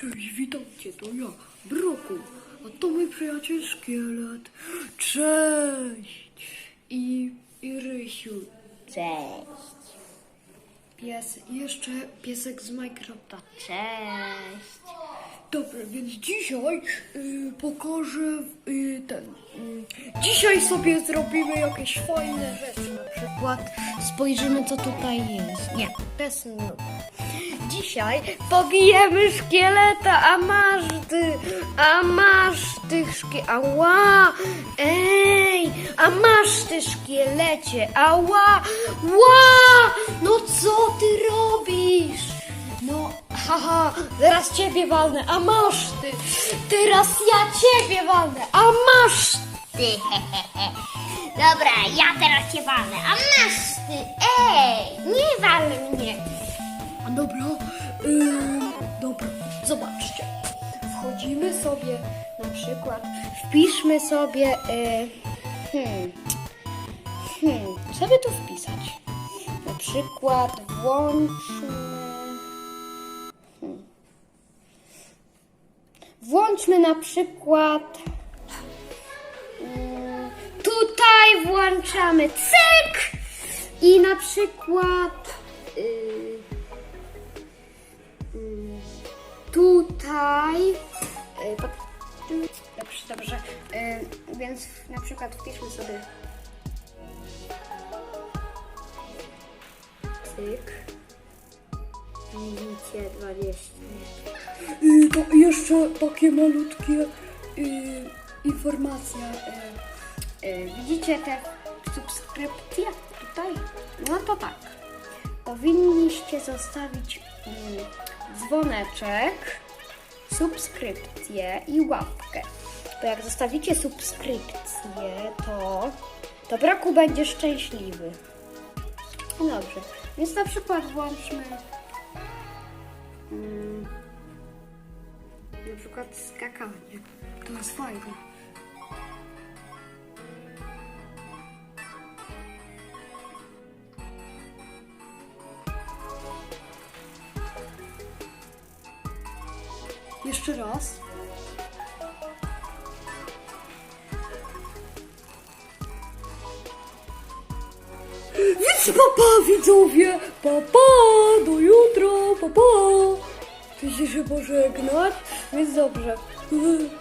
Cześć, witajcie, to ja, Broku, a to mój przyjaciel Szkielet. Cześć! I, i Rysiu, Cześć. pies, jeszcze piesek z Minecrafta. Cześć. Dobra, więc dzisiaj y, pokażę y, ten. Y, dzisiaj sobie zrobimy jakieś fajne rzeczy. Na przykład spojrzymy, co tutaj jest. Nie, jest nudne. Dzisiaj pobijemy szkieleta, a masz ty, a masz tych szkie... Ała! Ej! A masz ty szkielecie! Ała! Ła! No co ty robisz? No, haha, zaraz ciebie walnę, a masz ty! Teraz ja ciebie walnę, a masz Ty. Dobra, ja teraz cię walnę. A masz ty. Ej, nie wal mnie. Dobra, yy, dobra, zobaczcie. Wchodzimy sobie na przykład, wpiszmy sobie, yy, hmm, hmm, co by tu wpisać? Na przykład włączmy, hmm, włączmy na przykład, mm, tutaj włączamy cyk i na przykład, yy, tutaj. y, Dobrze, dobrze. Y, Więc na przykład wpiszmy sobie. Cyk. Widzicie 20. Y, to jeszcze takie malutkie y, informacja. Y, y, widzicie te subskrypcje tutaj? No to tak powinniście zostawić mm, dzwoneczek, subskrypcję i łapkę. Bo jak zostawicie subskrypcję, to, to Braku będzie szczęśliwy. No dobrze, więc na przykład włączmy mm, na przykład skakanie. To jest fajne. Jeszcze raz. Więc papa widzowie, papa, do jutra, papa. Się się pożegnać, więc dobrze.